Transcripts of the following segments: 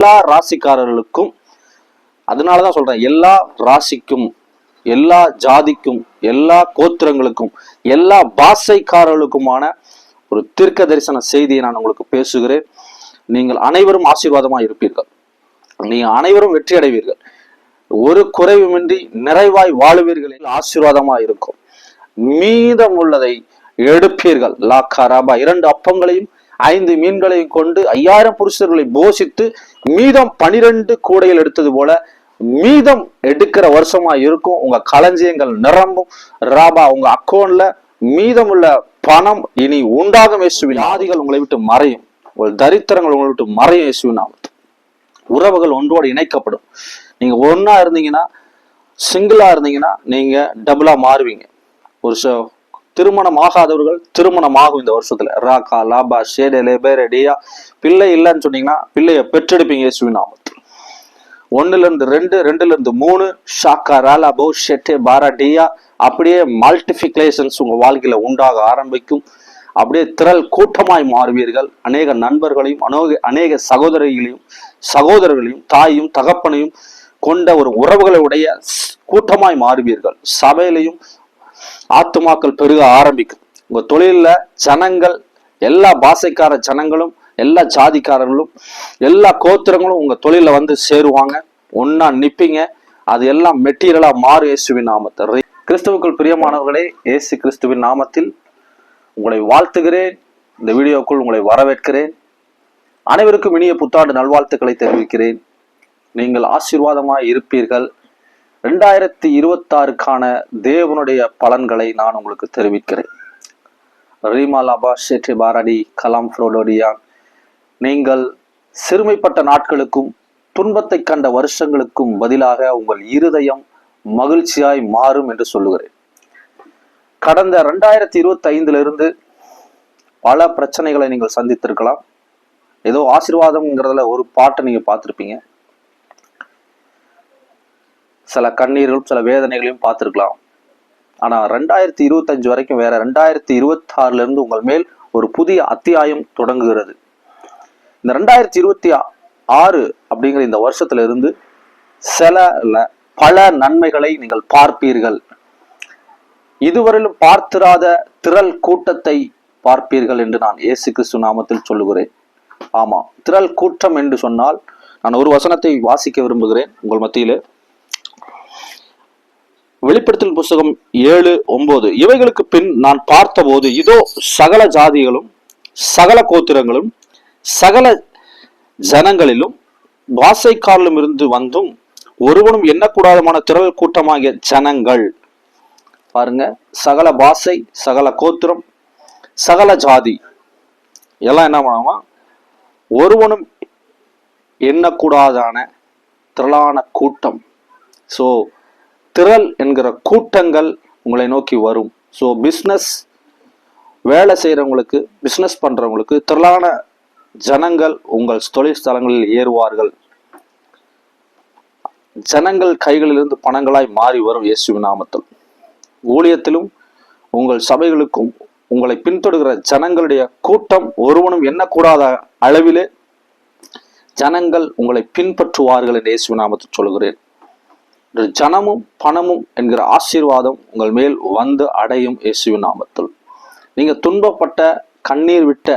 எல்லா ராசிக்காரர்களுக்கும் அதனாலதான் சொல்றேன் எல்லா ராசிக்கும் எல்லா ஜாதிக்கும் எல்லா கோத்திரங்களுக்கும் எல்லா பாசைக்காரர்களுக்குமான ஒரு தீர்க்க தரிசன செய்தியை நான் உங்களுக்கு பேசுகிறேன். நீங்கள் அனைவரும் ஆசீர்வாதமாக இருப்பீர்கள். நீங்கள் அனைவரும் வெற்றி அடைவீர்கள் ஒரு குறைவுமின்றி நிறைவாய் வாழுவீர்கள் ஆசீர்வாதமா இருக்கும். மீதம் உள்ளதை எடுப்பீர்கள். லாக்கா ராபா இரண்டு அப்பங்களையும் ஐந்து மீன்களையும் கொண்டு ஐயாயிரம் புருஷர்களை போஷித்து மீதம் பனிரெண்டு கூடையில் எடுத்தது போல மீதம் எடுக்கிற வருஷமா இருக்கும். உங்க களஞ்சியங்கள் நிரம்பும். ராபா உங்க அக்கௌண்ட்ல மீதமுள்ள பணம் இனி உண்டாகும் இயேசுவின் ஆதிகள் உங்களை விட்டு மறையும். ஒரு தரித்திரங்கள் உங்களை விட்டு மறையும் இயேசுவின் உறவுகள் ஒன்றோடு இணைக்கப்படும். நீங்க ஒன்னா இருந்தீங்கன்னா சிங்கிளா இருந்தீங்கன்னா நீங்க டபுளா மாறுவீங்க. ஒரு திருமணம் ஆகாதவர்கள் திருமணம் ஆகும் இந்த வருஷத்துல. ராகா லாபா ஷேடே லேபேரே பிள்ளை இல்லைன்னு சொன்னீங்கன்னா பிள்ளைய பெற்றெடுப்பீங்க இயேசுவின் நாமத்தில். ஒண்ணுல இருந்து ரெண்டு ரெண்டுல இருந்து மூணு ஷாக்கா ராலா போ ஷெட்டே பாராடியா அப்படியே மல்டிபிகேஷன்ஸ் உங்க வாழ்க்கையில உண்டாக ஆரம்பிக்கும். அப்படியே திரள் கூட்டமாய் மாறுவீர்கள். அநேக நண்பர்களையும் அநோக அநேக சகோதரிகளையும் சகோதரர்களையும் தாயும் தகப்பனையும் கொண்ட ஒரு உறவுகளை உடைய கூட்டமாய் மாறுவீர்கள். சபையிலையும் ஆத்துமாக்கள் பெருக ஆரம்பிக்கும். உங்க தொழிலில் ஜனங்கள் எல்லா பாஷைக்கார ஜனங்களும் எல்லா சாதிக்காரர்களும் எல்லா கோத்திரங்களும் உங்க தொழில வந்து சேருவாங்க. ஒன்னா நிப்பீங்க. அது எல்லாம் மெட்டீரியலா மாறு இயேசுவின் நாமத்தை. கிறிஸ்துவுக்குள் பிரியமானவர்களே இயேசு கிறிஸ்துவின் நாமத்தில் உங்களை வாழ்த்துகிறேன். இந்த வீடியோக்குள் உங்களை வரவேற்கிறேன். அனைவருக்கும் இனிய புத்தாண்டு நல்வாழ்த்துக்களை தெரிவிக்கிறேன். நீங்கள் ஆசீர்வாதமாய் இருப்பீர்கள். ரெண்டாயிரத்தி இருபத்தாறுக்கான தேவனுடைய பலன்களை நான் உங்களுக்கு தெரிவிக்கிறேன். ரீமா லாபா ஷெட்டி பாரடி கலாம் ஃப்ரோடோடியான் நீங்கள் சிறுமைப்பட்ட நாட்களுக்கும் துன்பத்தை கண்ட வருஷங்களுக்கும் பதிலாக உங்கள் இருதயம் மகிழ்ச்சியாய் மாறும் என்று சொல்லுகிறேன். கடந்த ரெண்டாயிரத்தி இருபத்தி ஐந்திலிருந்து பல பிரச்சனைகளை நீங்கள் சந்தித்திருக்கலாம். ஏதோ ஆசீர்வாதம்ங்கிறதுல ஒரு பாட்டை நீங்கள் பார்த்துருப்பீங்க. சில கண்ணீர்களும் சில வேதனைகளையும் பார்த்துருக்கலாம். ஆனால் ரெண்டாயிரத்தி இருபத்தஞ்சு வரைக்கும் வேற ரெண்டாயிரத்தி இருபத்தாறுலேருந்து உங்கள் மேல் ஒரு புதிய அத்தியாயம் தொடங்குகிறது. இந்த ரெண்டாயிரத்தி இருபத்தி ஆறு அப்படிங்கிற இந்த வருஷத்துல இருந்து சில ல- பல நன்மைகளை நீங்கள் பார்ப்பீர்கள். இதுவரையிலும் பார்த்திராத திரள் கூட்டத்தை பார்ப்பீர்கள் என்று நான் இயேசு கிறிஸ்து நாமத்தில் சொல்லுகிறேன். ஆமா திரள் கூட்டம் என்று சொன்னால் நான் ஒரு வசனத்தை வாசிக்க விரும்புகிறேன். உங்கள் மத்தியிலே வெளிப்படுத்தல் புஸ்தகம் ஏழு ஒன்பது. இவைகளுக்கு பின் நான் பார்த்தபோது இதோ சகல ஜாதிகளும் சகல கோத்திரங்களும் சகல ஜனங்களிலும் வாசைக்காரிலும் இருந்து வந்தும் ஒருவனும் எண்ணக்கூடாதமான திரள் கூட்டமாகிய ஜனங்கள். பாருங்க. சகல பாசை சகல கோத்திரம் சகல ஜாதி. எல்லாம் என்ன பண்ணுவாங்க ஒருவனும் எண்ணக்கூடாதான திரளான கூட்டம். ஸோ திரள் என்கிற கூட்டங்கள் உங்களை நோக்கி வரும். ஸோ பிஸ்னஸ் வேலை செய்கிறவங்களுக்கு பிஸ்னஸ் பண்ணுறவங்களுக்கு திரளான ஜனங்கள் உங்கள் தொழிற்ஸ்தலங்களில் ஏறுவார்கள். ஜனங்கள் கைகளிலிருந்து பணங்களாய் மாறி வரும் இயேசுவின் நாமத்தில். ஊழியத்திலும் உங்கள் சபைகளுக்கும் உங்களை பின்தொடர்கிற ஜனங்களுடைய கூட்டம் ஒருவனும் எண்ணக்கூடாத அளவிலே ஜனங்கள் உங்களை பின்பற்றுவார்கள் என்று இயேசுவின் நாமத்தில் சொல்கிறேன் ஜனமும் பணமும் என்கிற ஆசீர்வாதம் உங்கள் மேல் வந்து அடையும் இயேசுவின் நாமத்தில். நீங்கள் துன்பப்பட்ட கண்ணீர் விட்ட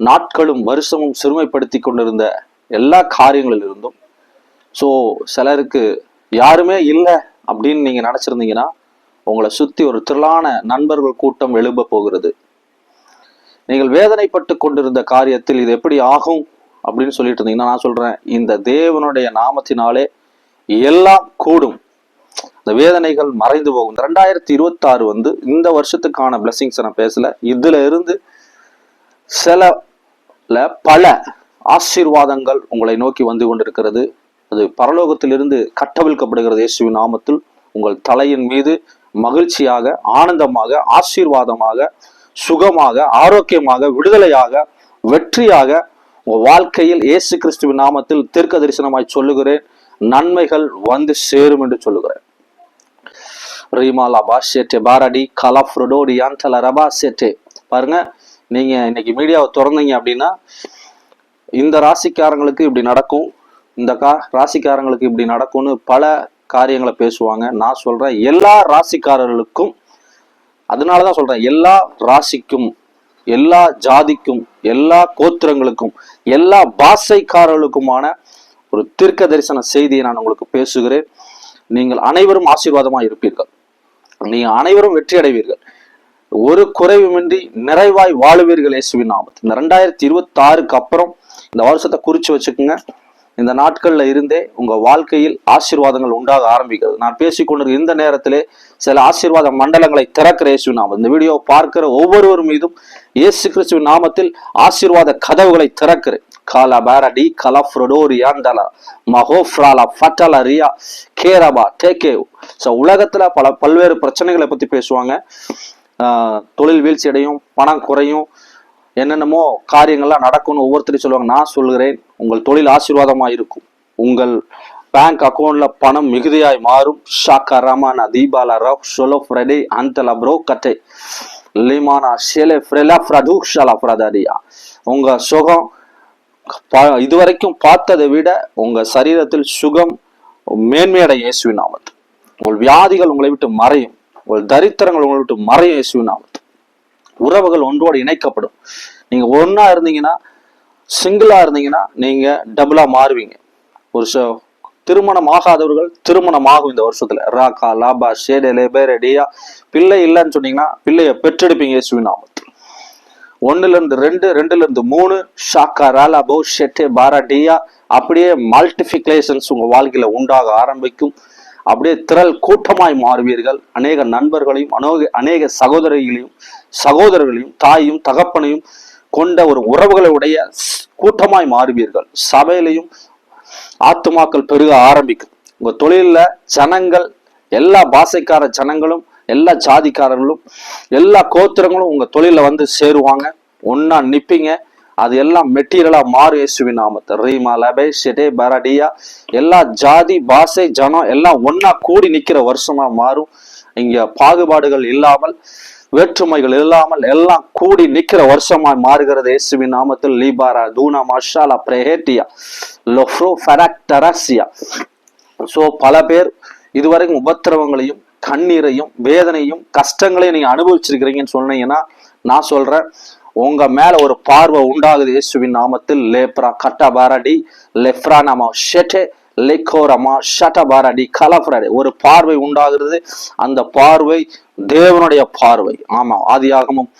நாட்களும் வருஷமும் சிறுமைப்படுத்தி கொண்டிருந்த எல்லா காரியங்களிலிருந்தும் ஸோ சிலருக்கு யாருமே இல்லை அப்படின்னு நீங்கள் நினச்சிருந்தீங்கன்னா உங்களை சுற்றி ஒரு திரளான நண்பர்கள் கூட்டம் எழும்ப போகிறது. நீங்கள் வேதனைப்பட்டு கொண்டிருந்த காரியத்தில் இது எப்படி ஆகும் அப்படின்னு சொல்லிட்டு இருந்தீங்கன்னா நான் சொல்கிறேன் இந்த தேவனுடைய நாமத்தினாலே எல்லாம் கூடும். இந்த வேதனைகள் மறைந்து போகும். ரெண்டாயிரத்தி இருபத்தி ஆறு வந்து இந்த வருஷத்துக்கான பிளெஸிங்ஸ் நான் பேசல. இதுல இருந்து சில பல ஆசீர்வாதங்கள் உங்களை நோக்கி வந்து கொண்டிருக்கிறது. அது பரலோகத்திலிருந்து கட்டவிழ்க்கப்படுகிறது இயேசுவின் நாமத்தில். உங்கள் தலையின் மீது மகிழ்ச்சியாக ஆனந்தமாக ஆசீர்வாதமாக சுகமாக ஆரோக்கியமாக விடுதலையாக வெற்றியாக உங்கள் வாழ்க்கையில் இயேசு கிறிஸ்துவின் நாமத்தில் தீர்க்க தரிசனமாய் சொல்லுகிறேன். நன்மைகள் வந்து சேரும் என்று சொல்லுகிறேன். ரீமாலா பாஷேட்டே பாரடி கலாஃப்ரோடோடி யாந்தல ரபா பாருங்க நீங்க இன்னைக்கு மீடியாவை திறந்தீங்க அப்படின்னா இந்த ராசிக்காரங்களுக்கு இப்படி நடக்கும் இந்த கா ராசிக்காரங்களுக்கு இப்படி நடக்கும்னு பல காரியங்களை பேசுவாங்க. நான் சொல்றேன் எல்லா ராசிக்காரர்களுக்கும் அதனாலதான் சொல்றேன் எல்லா ராசிக்கும் எல்லா ஜாதிக்கும் எல்லா கோத்திரங்களுக்கும் எல்லா பாஷைக்காரர்களுக்குமான ஒரு தீர்க்க தரிசன செய்தியை நான் உங்களுக்கு பேசுகிறேன். நீங்கள் அனைவரும் ஆசீர்வாதமாக இருப்பீர்கள். நீங்கள் அனைவரும் வெற்றி அடைவீர்கள். ஒரு குறைவுமின்றி நிறைவாய் வாழுவீர்கள் இயேசுவின் நாமத்து இந்த ரெண்டாயிரத்தி இருபத்தி ஆறுக்கு அப்புறம் இந்த வருஷத்தை குறிச்சு வச்சுக்கோங்க. இந்த நாட்கள்ல இருந்தே உங்க வாழ்க்கையில் ஆசீர்வாதங்கள் உண்டாக ஆரம்பிக்கிறது. நான் பேசிக்கொண்டிருக்க இந்த நேரத்திலே சில ஆசீர்வாத மண்டலங்களை திறக்கிற இயேசு நாமம். இந்த வீடியோ பார்க்கிற ஒவ்வொருவர் மீதும் இயேசு கிறிஸ்துவின் நாமத்தில் ஆசீர்வாத கதவுகளை திறக்கிறேன். காலா பாரடி மகோஃப்ராலா ஃபட்டலரியா கேரபா டேகே ஸோ உலகத்தில் பல பல்வேறு பிரச்சனைகளை பற்றி பேசுவாங்க. தொழில் வீழ்ச்சி அடையும் பணம் குறையும் என்னென்னமோ காரியங்கள்லாம் நடக்கும்னு ஒவ்வொருத்தரையும் சொல்லுவாங்க. நான் சொல்கிறேன் உங்கள் தொழில் ஆசீர்வாதமாக இருக்கும். உங்கள் பேங்க் அக்கௌண்ட்ல பணம் மிகுதியாய் மாறும். ஷாக்கா ரமானா தீபாலா ரவ் ஷோலோ ஃப்ரெடே அந்தலா ப்ரோ கட்டை. லிமானா ஷேலே ஃப்ரெலா ஃப்ரது ஷலா ஃப்ரதாடியா உங்க சுகம் இதுவரைக்கும் பார்த்ததை விட உங்க சரீரத்தில் சுகம் மேன்மையடை இயேசுவின் நாமத்தில் உங்கள் வியாதிகள் உங்களை விட்டு மறையும். உங்கள் தரித்திரங்கள் உங்களை விட்டு மறையும் இயேசுவின் நாமத்தில் உறவுகள் ஒன்றோடு இணைக்கப்படும். நீங்க ஒன்னா இருந்தீங்கன்னா சிங்கிளா இருந்தீங்கன்னா நீங்க டபுளா மாறுவீங்க. ஒரு திருமணம் ஆகாதவர்கள் திருமணம் ஆகும் இந்த வருஷத்துல. ராக்கா லாபா ஷேடே லேபே ரெடியா பிள்ளை இல்லைன்னு சொன்னீங்கன்னா பிள்ளைய பெற்றெடுப்பீங்க இயேசுவின் நாமத்தில் ஒண்ணுல இருந்து ரெண்டு ரெண்டுல இருந்து மூணு ஷாக்கா ராலா போ ஷெட்டே பாராட்டியா அப்படியே மல்டிபிகேஷன்ஸ் உங்க வாழ்க்கையில உண்டாக ஆரம்பிக்கும். அப்படியே திரள் கூட்டமாய் மாறுவீர்கள். அநேக நண்பர்களையும் அநேக அநேக சகோதரிகளையும் சகோதரர்களையும் தாயும் தகப்பனையும் கொண்ட ஒரு உறவுகளை உடைய கூட்டமாய் மாறுவீர்கள். சபையிலையும் ஆத்துமாக்கள் பெருக ஆரம்பிக்கும். உங்க தொழிலில் ஜனங்கள் எல்லா பாசைக்கார ஜனங்களும் எல்லா ஜாதிக்காரங்களும் எல்லா கோத்திரங்களும் உங்க தொழில வந்து சேருவாங்க. ஒன்னா நிப்பீங்க. அது எல்லாம் மெட்டீரியலா மாறு இயேசுவி நாமத்தை. ரீமா லபே ஷெடே பரடியா எல்லா ஜாதி பாஷை ஜனம் எல்லாம் ஒன்னா கூடி நிக்கிற வருஷமா மாறும். இங்க பாகுபாடுகள் இல்லாமல் வேற்றுமைகள் இல்லாமல் எல்லாம் கூடி நிக்கிற வருஷமா மாறுகிறது இயேசுவி நாமத்தில். லீபாரா தூனா மஷாலா பிரஹேட்டியா லொஃப்ரோ ஃபராக்டராசியா ஸோ பல பேர் இதுவரைக்கும் உபத்திரவங்களையும் கண்ணீரையும் வேதனையும் கஷ்டங்களையும் நீங்க அனுபவிச்சிருக்கிறீங்கன்னு சொன்னீங்கன்னா நான் சொல்றேன் உங்க மேல ஒரு பார்வை உண்டாகுது இயேசுவின் நாமத்தில். லேப்ரா கட்ட பாரடி லெஃப்ரா நாம ஷெட்டே லெக்கோரமா ஷட்ட பாரடி கலஃப்ரடி ஒரு பார்வை உண்டாகிறது அந்த பார்வை தேவனுடைய பார்வை. ஆமா ஆதியாகமும்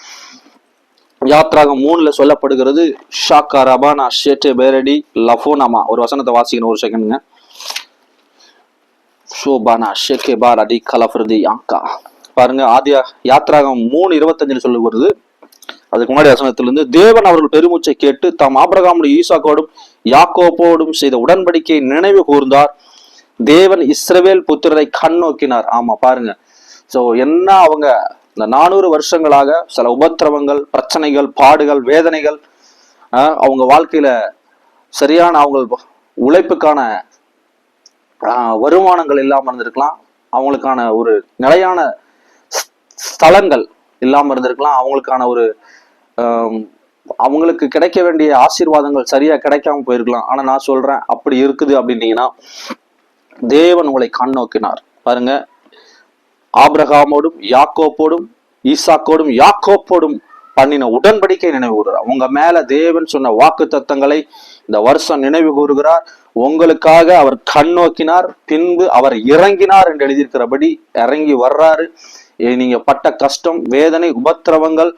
யாத்ராக மூணுல சொல்லப்படுகிறது ஷாக்கா ரபானா ஷேட்டே பேரடி லஃபோனாமா ஒரு வசனத்தை வாசிக்கணும் ஒரு செகண்டுங்க ஷோபானா ஷேகே பாரடி கலஃப்ரதி ஆக்கா பாருங்க ஆதியா யாத்ராகம் மூணு இருபத்தஞ்சுல சொல்லி வருது. அதுக்கு முன்னாடி வசனத்திலிருந்து தேவன் அவர்கள் பெருமூச்சை கேட்டு தாம் ஆபிரகாமுடைய ஈசாக்கோடும் யாக்கோப்போடும் செய்த உடன்படிக்கையை நினைவு கூர்ந்தார். தேவன் இஸ்ரவேல் புத்திரரை கண் நோக்கினார். ஆமா பாருங்க. சோ என்ன அவங்க இந்த நானூறு வருஷங்களாக சில உபத்திரவங்கள் பிரச்சனைகள் பாடுகள் வேதனைகள் அவங்க வாழ்க்கையில சரியான அவங்க உழைப்புக்கான வருமானங்கள் இல்லாமல் இருந்திருக்கலாம். அவங்களுக்கான ஒரு நிலையான ஸ்தலங்கள் இல்லாமல் இருந்திருக்கலாம். அவங்களுக்கான ஒரு அவங்களுக்கு கிடைக்க வேண்டிய ஆசீர்வாதங்கள் சரியா கிடைக்காம போயிருக்கலாம். ஆனா நான் சொல்றேன் அப்படி இருக்குது அப்படின்னீங்கன்னா தேவன் உங்களை கண் நோக்கினார் பாருங்க. ஆப்ரஹாமோடும் யாக்கோப்போடும் ஈசாக்கோடும் யாக்கோப்போடும் பண்ணின உடன்படிக்கை நினைவு கூறுகிறார். உங்க மேல தேவன் சொன்ன வாக்கு தத்தங்களை இந்த வருஷம் நினைவு கூறுகிறார். உங்களுக்காக அவர் கண் நோக்கினார் பின்பு அவர் இறங்கினார் என்று எழுதியிருக்கிறபடி இறங்கி வர்றாரு. நீங்க பட்ட கஷ்டம் வேதனை உபத்திரவங்கள்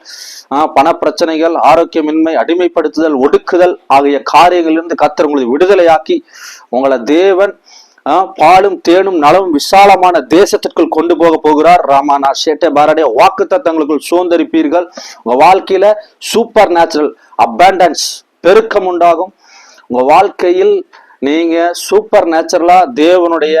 பண பணப்பிரச்சனைகள் ஆரோக்கியமின்மை அடிமைப்படுத்துதல் ஒடுக்குதல் ஆகிய காரியங்களிலிருந்து கத்தர் உங்களை விடுதலையாக்கி உங்களை தேவன் பாலும் தேனும் நலவும் விசாலமான தேசத்திற்குள் கொண்டு போக போகிறார் ராமானா. சேட்டை பாரடே வாக்கு தத்தங்களுக்குள் சுதந்திரிப்பீர்கள் உங்க வாழ்க்கையில சூப்பர் நேச்சுரல் அபேண்டன்ஸ் பெருக்கம் உண்டாகும். உங்க வாழ்க்கையில் நீங்க சூப்பர் நேச்சுரலா தேவனுடைய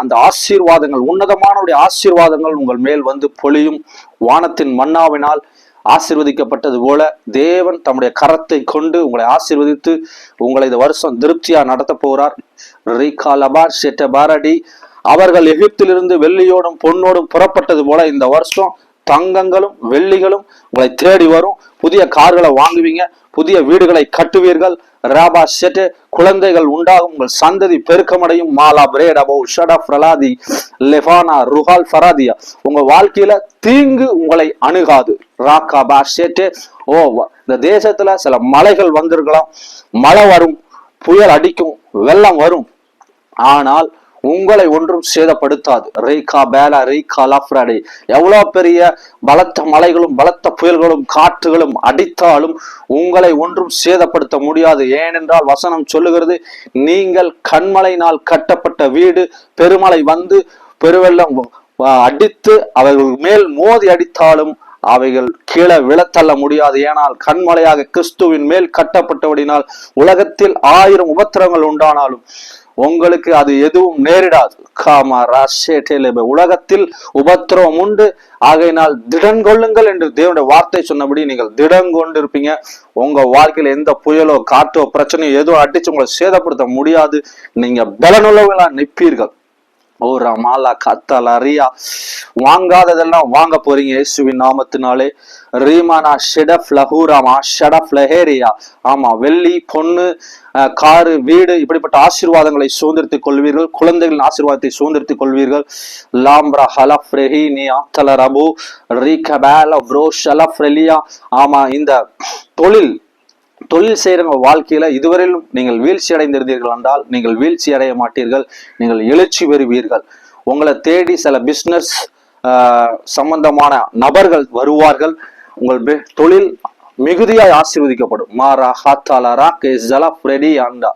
அந்த ஆசீர்வாதங்கள் உன்னதமானவருடைய ஆசீர்வாதங்கள் உங்கள் மேல் வந்து பொழியும். வானத்தின் மன்னாவினால் ஆசீர்வதிக்கப்பட்டது போல தேவன் தம்முடைய கரத்தை கொண்டு உங்களை ஆசீர்வதித்து உங்களை இந்த வருஷம் திருப்தியா நடத்த போகிறார். ரீகா லபார் ஷெட்ட பாரடி அவர்கள் எகிப்திலிருந்து வெள்ளியோடும் பொன்னோடும் புறப்பட்டது போல இந்த வருஷம் தங்கங்களும் வெள்ளிகளும் உங்களை தேடி வரும். புதிய கார்களை வாங்குவீங்க புதிய வீடுகளை கட்டுவீர்கள். ராபா செட்டு குழந்தைகள் உண்டாகும். உங்கள் சந்ததி பெருக்கமடையும். மாலா பிரேட் அபோ ஷடா பிரலாதி லெஃபானா ருஹால் ஃபராதியா. உங்க வாழ்க்கையில தீங்கு உங்களை அணுகாது. ராக்கா பா ஷெட்டு ஓ இந்த தேசத்துல சில மலைகள் வந்திருக்கலாம். மழை வரும் புயல் அடிக்கும் வெள்ளம் வரும். ஆனால் உங்களை ஒன்றும் சேதப்படுத்தாது. ரீகா பேலா ரீகா லஃப்ராடி எவ்வளவு பெரிய பலத்த மலைகளும் பலத்த புயல்களும் காற்றுகளும் அடித்தாலும் உங்களை ஒன்றும் சேதப்படுத்த முடியாது. ஏனென்றால் வசனம் சொல்லுகிறது நீங்கள் கண்மலையினால் கட்டப்பட்ட வீடு பெருமலை வந்து பெருவெள்ளம் அடித்து அவர்கள் மேல் மோதி அடித்தாலும் அவைகள் கீழே விழத்தள்ள முடியாது. ஏனால் கண்மலையாக கிறிஸ்துவின் மேல் கட்டப்பட்டபடினால் உலகத்தில் ஆயிரம் உபத்திரங்கள் உண்டானாலும் உங்களுக்கு அது எதுவும் நேரிடாது. காமா ராஷேட்டேலேபே உலகத்தில் உபத்திரவம் உண்டு. ஆகையினால் திடன் கொள்ளுங்கள் என்று தேவனுடைய வார்த்தை சொன்னபடி நீங்கள் திடன் கொண்டு இருப்பீங்க உங்க வாழ்க்கையில எந்த புயலோ காற்றோ பிரச்சனையோ எதுவும் அடிச்சு உங்களை சேதப்படுத்த முடியாது. நீங்க பலனுள்ளவங்களா நிற்பீர்கள். ஓ ரமாலா கத்தாலா ரியா. வாங்காததெல்லாம் வாங்க போறீங்க இயேசுவின் நாமத்தினாலே. ரீமானா ஷெடப் லஹூராமா ஷடப் லஹேரியா ஆமா வெள்ளி பொண்ணு காரு வீடு இப்படிப்பட்ட ஆசீர்வாதங்களை சுதந்திரத்துக் கொள்வீர்கள். குழந்தைகளின் ஆசீர்வாதத்தை சுதந்திரத்துக் கொள்வீர்கள். லாம்ப்ரா ஹலப் ரபு. ரீ கபேல ப்ரோ ஷலப் ரெலியா. ஆமா இந்த தொழில் தொழில் செய்கிறவங்க வாழ்க்கையில இதுவரையிலும் நீங்கள் வீழ்ச்சி அடைந்திருந்தீர்கள் என்றால் நீங்கள் வீழ்ச்சி அடைய மாட்டீர்கள் நீங்கள் எழுச்சி பெறுவீர்கள். உங்களை தேடி சில பிஸ்னஸ் சம்பந்தமான நபர்கள் வருவார்கள். உங்கள் தொழில் மிகுதியாய் ஆசீர்வதிக்கப்படும். மாரா ஹாத்தாலா ராக்கே ஜலா ஃப்ரெடி ஆண்டா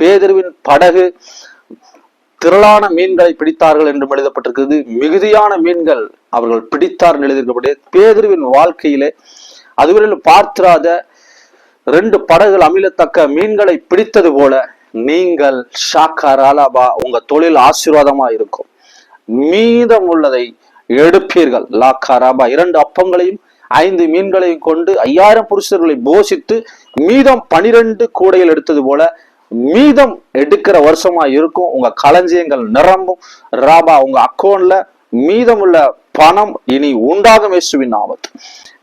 பேதர்வின் படகு திரளான மீன்களை பிடித்தார்கள் என்றும் எழுதப்பட்டிருக்கிறது. மிகுதியான மீன்கள் அவர்கள் பிடித்தார் என்று பேதர்வின் வாழ்க்கையிலே அதுவரையில் பார்த்திராத ரெண்டு படகுகள் அமிலத்தக்க மீன்களை பிடித்தது போல நீங்கள் ஷாக்கார் அலாபா உங்க தொழில் ஆசீர்வாதமா இருக்கும். மீதம் உள்ளதை எடுப்பீர்கள். லாக்கா ராபா இரண்டு அப்பங்களையும் ஐந்து மீன்களையும் கொண்டு ஐயாயிரம் புருஷர்களை போஷித்து மீதம் பனிரெண்டு கூடையில் எடுத்தது போல மீதம் எடுக்கிற வருஷமா இருக்கும். உங்க களஞ்சியங்கள் நிரம்பும். ராபா உங்க அக்கௌண்ட்ல மீதமுள்ள பணம் இனி உண்டாகும் இயேசுவின் ஆபத்து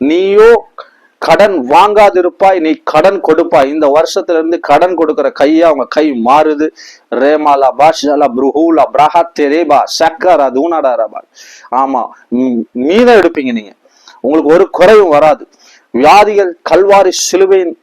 நீயோ கடன் வாங்காதிருப்பாய் நீ கடன் கொடுப்பாய். இந்த வருஷத்துல இருந்து கடன் கொடுக்கிற கையா அவங்க கை மாறுது. ரேமாலா பாஷாலா புருஹூலா பிரஹா தெரேபா சக்கரா தூணடா ரபா ஆமா ம், மீதம் எடுப்பீங்க நீங்க. உங்களுக்கு ஒரு குறையும் வராது. வியாதிகள் கல்வாரி சிலுவையின்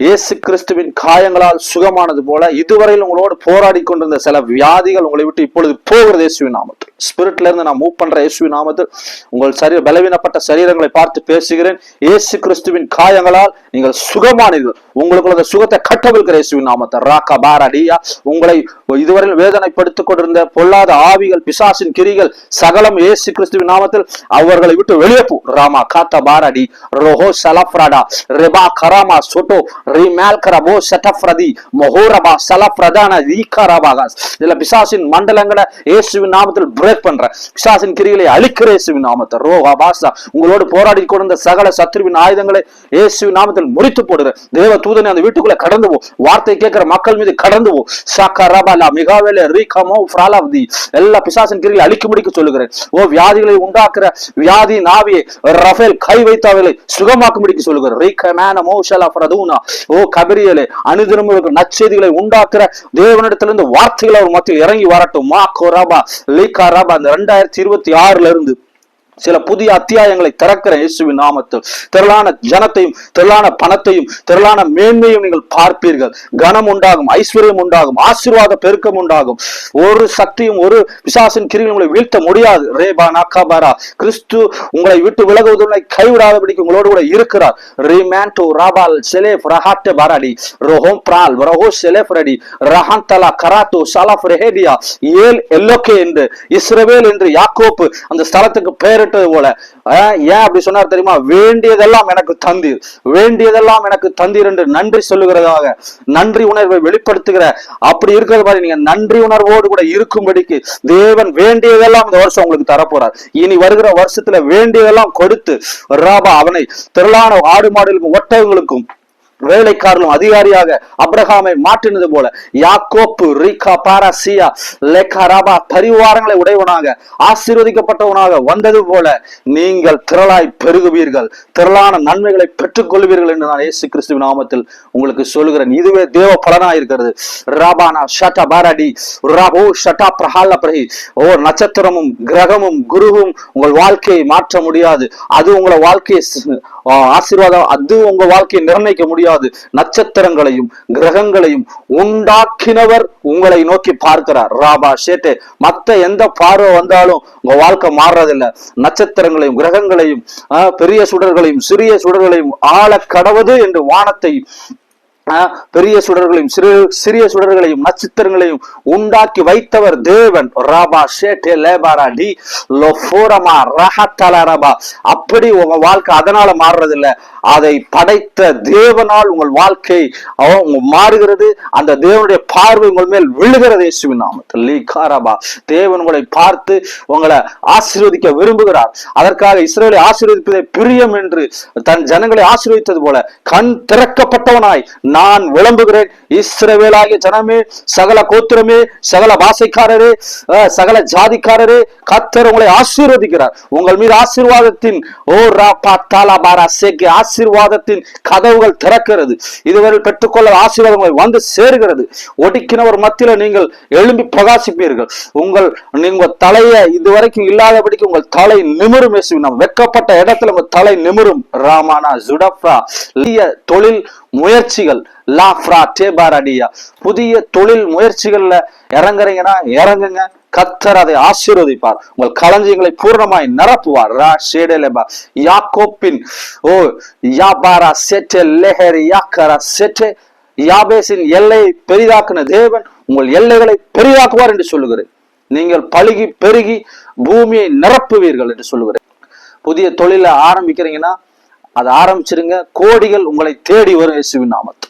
இயேசு கிறிஸ்துவின் காயங்களால் சுகமானது போல இதுவரையில் உங்களோடு போராடி கொண்டிருந்த சில வியாதிகள் உங்களை விட்டு இப்பொழுது போகிறது இயேசுவின் நாமத்தில். ஸ்பிரிட்ல இருந்து நான் மூவ் பண்ற இயேசுவின் நாமத்தில் உங்கள் சரீர பலவீனப்பட்ட சரீரங்களை பார்த்து பேசுகிறேன். இயேசு கிறிஸ்துவின் காயங்களால் நீங்கள் சுகமானீர்கள். உங்களுக்குள்ள அந்த சுகத்தை கட்டவிழ்கிற இயேசுவின் நாமத்தை. ராக்கா பாரடியா உங்களை இதுவரையில் வேதனைப்படுத்திக் கொண்டிருந்த பொல்லாத ஆவிகள் பிசாசின் கிரிகள் சகலம் இயேசு கிறிஸ்துவின் நாமத்தில் அவர்களை விட்டு வெளியே போ. ராமா காத்தா பாரடி ரோஹோ சலப்ராடா ரெபா கராமா சொட்டோ ரிமேல் கரபோ செட்டப்ரதி மொஹோரபா சலப்ரதான ஈகரபாகாஸ் இதுல பிசாசின் மண்டலங்களை இயேசுவின் நாமத்தில் பிரேக் பண்ற. பிசாசின் கிரிகளை அழிக்கிற இயேசுவின் நாமத்தை. ரோ பாசா உங்களோடு போராடி கொண்டிருந்த சகல சத்ருவின் ஆயுதங்களை இயேசுவின் நாமத்தில் முறித்து போடுற தேவ தூதனை அந்த வீட்டுக்குள்ள கடந்து போ. வார்த்தை கேட்கிற மக்கள் மீது கடந்து போ. சாக்கா ரபாலா மிகாவேல ரீகமோ ஃப்ராலாவதி. எல்லா பிசாசின் கிரிகளை அழிக்கும்படிக்கு சொல்லுகிறேன். ஓ வியாதிகளை உண்டாக்குற வியாதி நாவியை ரஃபேல் கை வைத்தவர்களை சுகமாக்கும்படிக்கு சொல்லுகிறேன். ரீகமேன மோஷலா பிரதூனா ஓ கபரியலே அனுதினம் நச்செய்திகளை உண்டாக்குற தேவனிடத்திலிருந்து வார்த்தைகள் அவர் மத்தியில் இறங்கி வரட்டும்? மா கோராபா லீகா ராபா அந்த ரெண்டாயிரத்தி இருபத்தி ஆறுல இருந்து சில புதிய அத்தியாயங்களை திறக்கிற இயேசுவின் நாமத்தில் திரளான ஜனத்தையும் திரளான பணத்தையும் திரளான மேன்மையும் நீங்கள் பார்ப்பீர்கள். கனம் உண்டாகும் ஐஸ்வர்யம் உண்டாகும் ஆசீர்வாத பெருக்கம் உண்டாகும். ஒரு சக்தியும் ஒரு விசாசின் கிரியில் உங்களை வீழ்த்த முடியாது. ரேபா நாக்காபாரா கிறிஸ்து உங்களை விட்டு விலகுவதுள்ள கைவிடாதபடிக்கு உங்களோடு கூட இருக்கிறார். ரீமேண்டோ ராபால் செலேஃப் ரஹாட்டே பாராடி ரோஹோம் பிரால் ரஹோ செலேஃப் ரெடி ரஹாந்தலா கராத்தோ சலாஃப் ரெஹேடியா ஏல் எல்லோக்கே என்று இஸ்ரவேல் என்று யாக்கோப்பு அந்த ஸ்தலத்துக்கு கேட்டது போல. ஏன் அப்படி சொன்னார் தெரியுமா? வேண்டியதெல்லாம் எனக்கு தந்தீர். வேண்டியதெல்லாம் எனக்கு தந்தீர் என்று நன்றி சொல்லுகிறதாக நன்றி உணர்வை வெளிப்படுத்துகிற அப்படி இருக்கிறது மாதிரி நீங்க நன்றி உணர்வோடு கூட இருக்கும்படிக்கு தேவன் வேண்டியதெல்லாம் இந்த வருஷம் உங்களுக்கு தரப்போறார். இனி வருகிற வருஷத்துல வேண்டியதெல்லாம் கொடுத்து ராபா அவனை திரளான ஆடு மாடுகளுக்கும் ஒட்டகங்களுக்கும் வேலைக்காரனும் அதிகாரியாக அப்ரஹாமை மாற்றினது போல. யாக்கோப்பு ரீகா பாராசியா லேகா ராபா பரிவாரங்களை உடையவனாக ஆசீர்வதிக்கப்பட்டவனாக வந்தது போல நீங்கள் திரளாய் பெருகுவீர்கள். திரளான நன்மைகளை பெற்றுக்கொள்வீர்கள் என்று நான் இயேசு கிறிஸ்துவ நாமத்தில் உங்களுக்கு சொல்லுகிறேன். இதுவே தேவ பலனா இருக்கிறது. ராபானா ஷட்டா பாராடி ராபோ ஷட்டா பிரஹால பிரஹி. ஓ நட்சத்திரமும் கிரகமும் குருவும் உங்கள் வாழ்க்கையை மாற்ற முடியாது. அது உங்களை வாழ்க்கையை ஆசீர்வாதம் அது உங்க வாழ்க்கையை நிர்ணயிக்க முடியாது. நட்சத்திரங்களையும் கிரகங்களையும் உண்டாக்கினவர் உங்களை நோக்கி பார்க்கிறார். ராபா ஷேட்டே மத்த எந்த பார்வை வந்தாலும் உங்க வாழ்க்கை மாறுறதில்லை. நட்சத்திரங்களையும் கிரகங்களையும் பெரிய சுடர்களையும் சிறிய சுடர்களையும் ஆழ கடவது என்று வானத்தை பெரிய சுடர்களையும் சிறு சிறிய சுடர்களையும் நட்சத்திரங்களையும் உண்டாக்கி வைத்தவர் தேவன். ராபா ஷேட்டே லேபாரா டி லோஃபோரமா ரஹத்தல ரபா அப்படி உங்க வாழ்க்கை அதனால மாறுறது இல்ல அதை படைத்த தேவனால் உங்கள் வாழ்க்கை அவ- உங்க மாறுகிறது. அந்த தேவனுடைய பார்வை உங்கள் மேல் விழுகிறது இயேசுவின் நாமத்தில். லீகாரபா தேவன் உங்களை பார்த்து உங்களை ஆசீர்வதிக்க விரும்புகிறார். அதற்காக இஸ்ரேலை ஆசீர்வதிப்பதை பிரியம் என்று தன் ஜனங்களை ஆசீர்வதித்தது போல கண் திறக்கப்பட்டவனாய் நான் விளம்புகிறேன். இஸ்ரவேலாகிய ஜனமே சகல கோத்திரமே சகல பாசைக்காரரே சகல ஜாதிக்காரரே கத்தர் உங்களை ஆசீர்வதிக்கிறார். உங்கள் மீது ஆசீர்வாதத்தின் ஓ ராபா தாலா பாரா சேக்கே ஆசீர்வாதத்தின் கதவுகள் திறக்கிறது. இதுவரை பெற்றுக்கொள்ள ஆசீர்வாதம் வந்து சேருகிறது. ஒடுக்கினவர் மத்தியில் நீங்கள் எழும்பி பிரகாசிப்பீர்கள். உங்கள் நீங்கள் தலையை இதுவரைக்கும் இல்லாதபடிக்கு உங்கள் தலை நிமிரும் இயேசுவின் வெக்கப்பட்ட வெட்கப்பட்ட இடத்துல உங்கள் தலை நிமிரும். ராமானா ஜுடப்ரா தொழில் முயற்சிகள் லாஃப்ரா டேபாரடியா புதிய தொழில் முயற்சிகள்ல இறங்குறீங்கன்னா இறங்குங்க. கத்தர் அதை ஆசீர்வதிப்பார். உங்கள் களஞ்சியங்களை பூர்ணமாய் நிரப்புவார். ரா ஷேடேலெபா யாக்கோப்பின் ஓ யாபாரா செட்டே லெஹர் யாக்கரா செட்டே யாபேசின் எல்லையை பெரிதாக்குன தேவன் உங்கள் எல்லைகளை பெரிதாக்குவார் என்று சொல்லுகிறேன். நீங்கள் பழுகி பெருகி பூமியை நிரப்புவீர்கள் என்று சொல்லுகிறேன். புதிய தொழிலை ஆரம்பிக்கிறீங்கன்னா அதை ஆரம்பிச்சிருங்க. கோடிகள் உங்களை தேடி வரும் இயேசுவின் நாமத்தில்.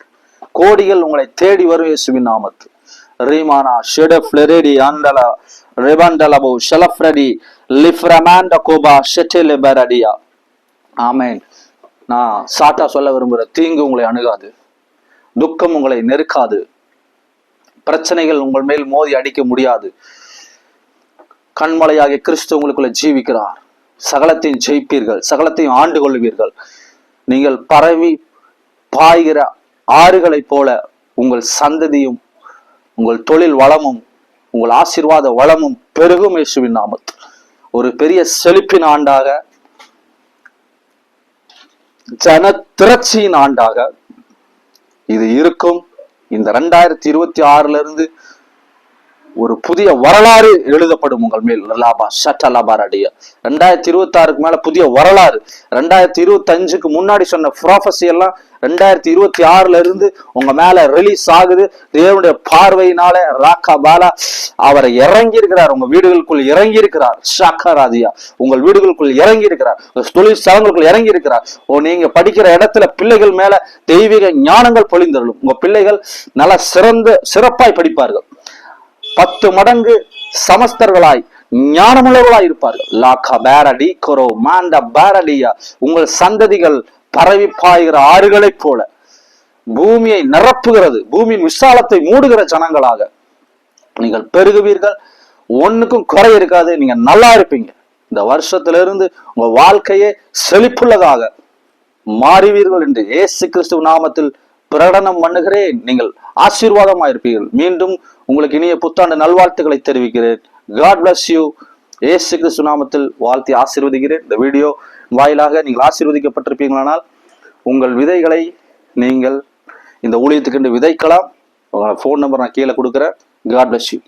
கோடிகள் உங்களை தேடி வரும் இயேசுவின் நாமத்து ரீமானா ஷெடஃப்ளெரெடி அண்டலா ரிபண்டலபோ ஷெலஃப்ரடி லிஃப்ரமாண்ட கோபா ஷெட்டெலிபரடியா ஆமேன். நான் சாட்டா சொல்ல விரும்புகிற தீங்கு உங்களை அணுகாது. துக்கம் உங்களை நெருக்காது. பிரச்சனைகள் உங்கள் மேல் மோதி அடிக்க முடியாது. கண்மலையாகிய கிறிஸ்து உங்களுக்குள்ள ஜீவிக்கிறார். சகலத்தையும் ஜெயிப்பீர்கள். சகலத்தையும் ஆண்டு கொள்வீர்கள் நீங்கள் பரவி பாய்கிற ஆறுகளைப் போல உங்கள் சந்ததியும் உங்கள் தொழில் வளமும் உங்கள் ஆசிர்வாத வளமும் பெருகும் இயேசுவின் நாமத்தில். ஒரு பெரிய செழிப்பின் ஆண்டாக ஜன திரட்சியின் ஆண்டாக இது இருக்கும். இந்த ரெண்டாயிரத்தி இருபத்தி ஆறுல இருந்து ஒரு புதிய வரலாறு எழுதப்படும் உங்கள் மேல். லாபா ஷட்ட லாபாரடியா ரெண்டாயிரத்தி இருபத்தி ஆறுக்கு மேல புதிய வரலாறு. ரெண்டாயிரத்தி இருபத்தி அஞ்சுக்கு முன்னாடி சொன்ன ப்ராஃபஸி எல்லாம் ரெண்டாயிரத்தி இருபத்தி ஆறுல இருந்து உங்க மேல ரிலீஸ் ஆகுது. தேவனுடைய பார்வையினால ராக்கா பாலா அவர் இறங்கி இருக்கிறார் உங்க வீடுகளுக்குள் இறங்கி இருக்கிறார் ஷாக்கராதியா உங்கள் வீடுகளுக்குள் இறங்கி இருக்கிறார் தொழில் ஸ்தலங்களுக்குள் இறங்கி இருக்கிறார் ஓ நீங்க படிக்கிற இடத்துல பிள்ளைகள் மேல தெய்வீக ஞானங்கள் பொழிந்தருளும். உங்க பிள்ளைகள் நல்ல சிறந்த சிறப்பாய் படிப்பார்கள். பத்து மடங்கு சமஸ்தர்களாய் ஞானமுள்ளவர்களாய் இருப்பார்கள். லாக்கா பேரடி கொரோ மாண்ட பேரடியா. உங்கள் சந்ததிகள் பரவி பாய்கிற ஆறுகளைப் போல பூமியை நிரப்புகிறது பூமியின் விசாலத்தை மூடுகிற ஜனங்களாக. நீங்கள் பெருகுவீர்கள் ஒண்ணுக்கும் குறை இருக்காது நீங்க நல்லா இருப்பீங்க. இந்த வருஷத்துல இருந்து உங்க வாழ்க்கையே செழிப்புள்ளதாக மாறுவீர்கள் என்று ஏசு கிறிஸ்துவ நாமத்தில் பிரகடனம் பண்ணுகிறேன். நீங்கள் ஆசீர்வாதமா இருப்பீர்கள். மீண்டும் உங்களுக்கு இனிய புத்தாண்டு நல்வாழ்த்துக்களை தெரிவிக்கிறேன். God bless you Yesu Kristu நாமத்தில் வாழ்த்தி ஆசீர்வதிக்கிறேன். இந்த வீடியோ வாயிலாக நீங்கள் ஆசீர்வதிக்கப்பட்டிருப்பீங்களானால் உங்கள் விதைகளை நீங்கள் இந்த ஊழியத்துக்கு விதைக்கலாம். உங்களோட ஃபோன் நம்பர் நான் கீழே கொடுக்குறேன். God bless you